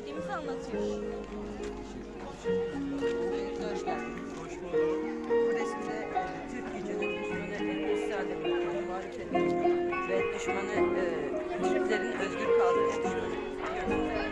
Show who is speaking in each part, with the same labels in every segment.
Speaker 1: verdiğimizi anlatıyor.
Speaker 2: Hoş geldiniz. Bu resimde e, Türk gücünün düşmanı Saadet'in muhalefetin ve düşmanı e, Türklerin özgür kaldığı düşmanı.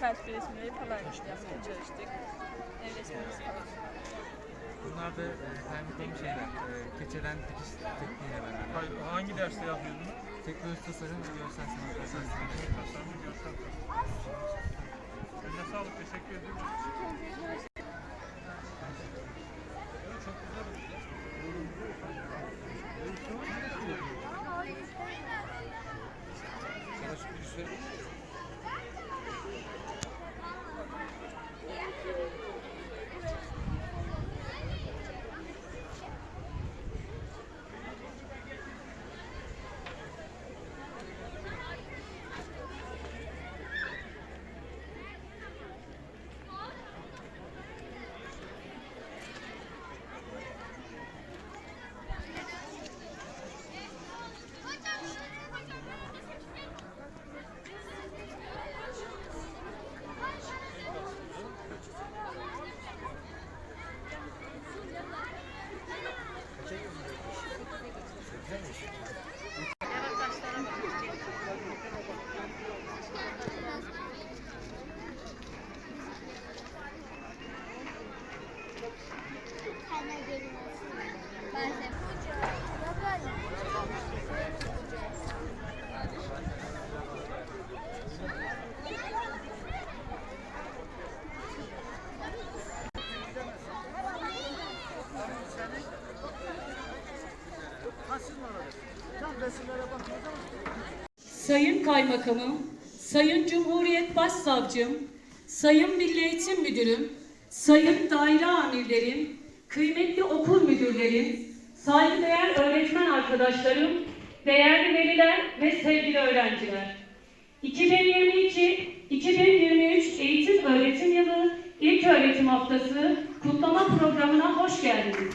Speaker 1: Kalp resimleri falan yapmaya çalıştık. Ev resmimiz falan.
Speaker 3: Bunlar da e, kaymakam şeyler, e, keçeden dikiş tekniğiyle beraber.
Speaker 4: Hayır, hangi derste yapıyordunuz?
Speaker 3: Teknoloji tasarım ve görsel sanat esasında.
Speaker 4: Tasarım, görsel tasarım.
Speaker 5: Sayın Kaymakamım, Sayın Cumhuriyet Başsavcım, Sayın Milli Eğitim Müdürüm, Sayın Daire Amirlerim, kıymetli okul müdürlerim, saygıdeğer öğretmen arkadaşlarım, değerli veliler ve sevgili öğrenciler. 2022-2023 eğitim öğretim yılı ilk öğretim haftası kutlama programına hoş geldiniz.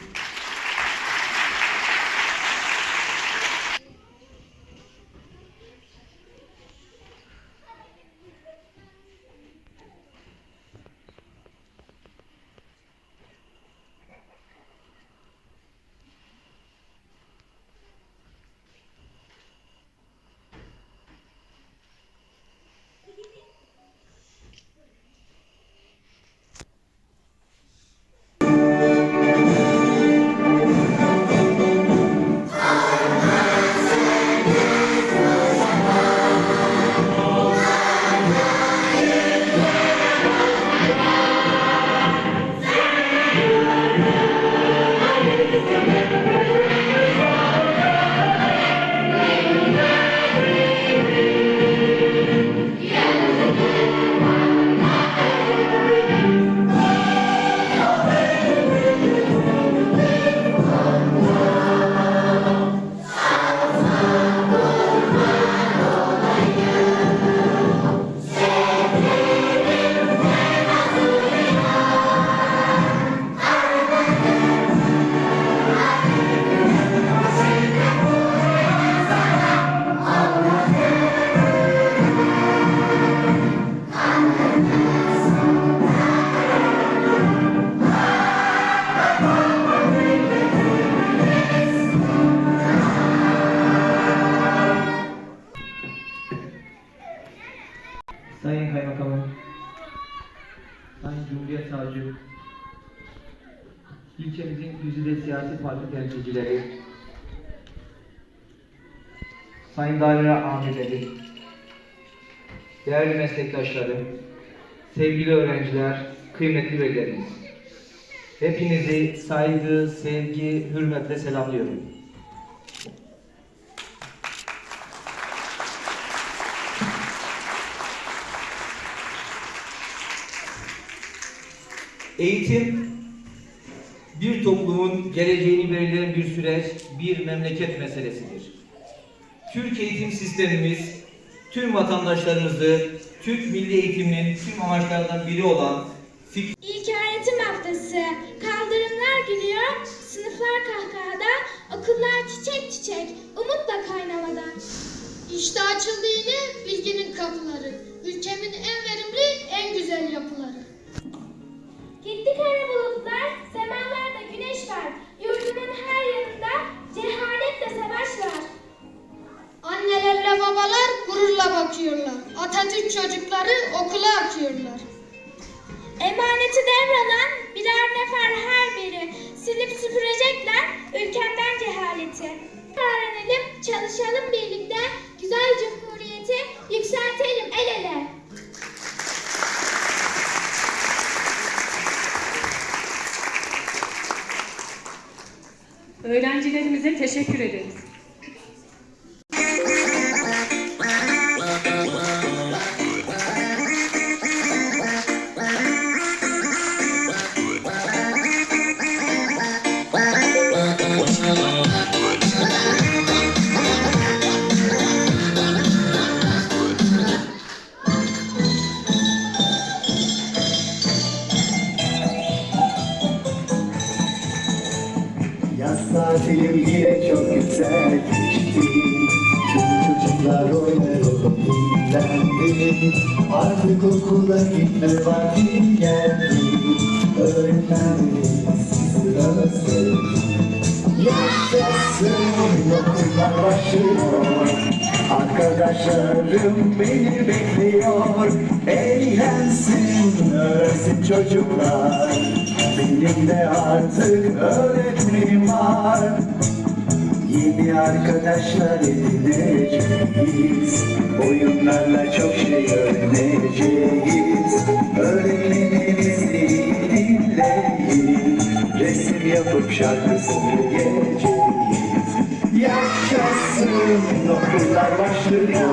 Speaker 6: Cumhuriyet Savcım, ilçemizin güzide siyasi parti temsilcileri, Sayın Daire Amirleri, değerli meslektaşlarım, sevgili öğrenciler, kıymetli velilerimiz. Hepinizi saygı, sevgi, hürmetle selamlıyorum. Eğitim bir toplumun geleceğini belirleyen bir süreç, bir memleket meselesidir. Türk eğitim sistemimiz tüm vatandaşlarımızı Türk milli eğitiminin tüm amaçlarından biri olan fikri
Speaker 7: İlk öğretim haftası. Kaldırımlar gülüyor, sınıflar kahkahada, okullar çiçek çiçek, umutla kaynamada.
Speaker 8: İşte açıldı yine bilginin kapıları. Ülkemin en verimli, en güzel yapıları.
Speaker 7: Gitti kara bulutlar, semalarda güneş var. Yurdumun her yanında cehaletle savaş var.
Speaker 8: Annelerle babalar gururla bakıyorlar. Atatürk çocukları okula akıyorlar.
Speaker 7: Emaneti devralan
Speaker 5: Öğrencilerimize teşekkür ederiz.
Speaker 9: Tatilim yine çok güzel geçti. Çocuklar oynadı dinlendi. Artık okula gitme vakti geldi. Öğretmenlerimiz özledi Yaşasın okullar başlıyor Arkadaşlarım beni bekliyor. Eğlensin, öğrensin çocuklar. Benim de artık öğretmenim var. Yeni arkadaşlar edineceğiz. Oyunlarla çok şey öğreneceğiz. Öğretmenimizi dinleyin. Resim yapıp şarkı söyleyeceğiz Yaşasın. Okullar başlıyor.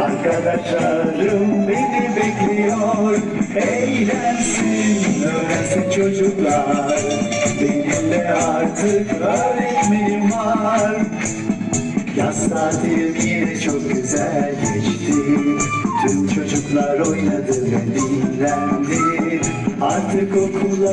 Speaker 9: Arkadaşlarım beni bekliyor. Eğlensin, öğrensin çocuklar. Benim de artık öğretmenim var. Yaz tatilim yine çok güzel geçti. Tüm çocuklar oynadı ve dinlendi. Artık okula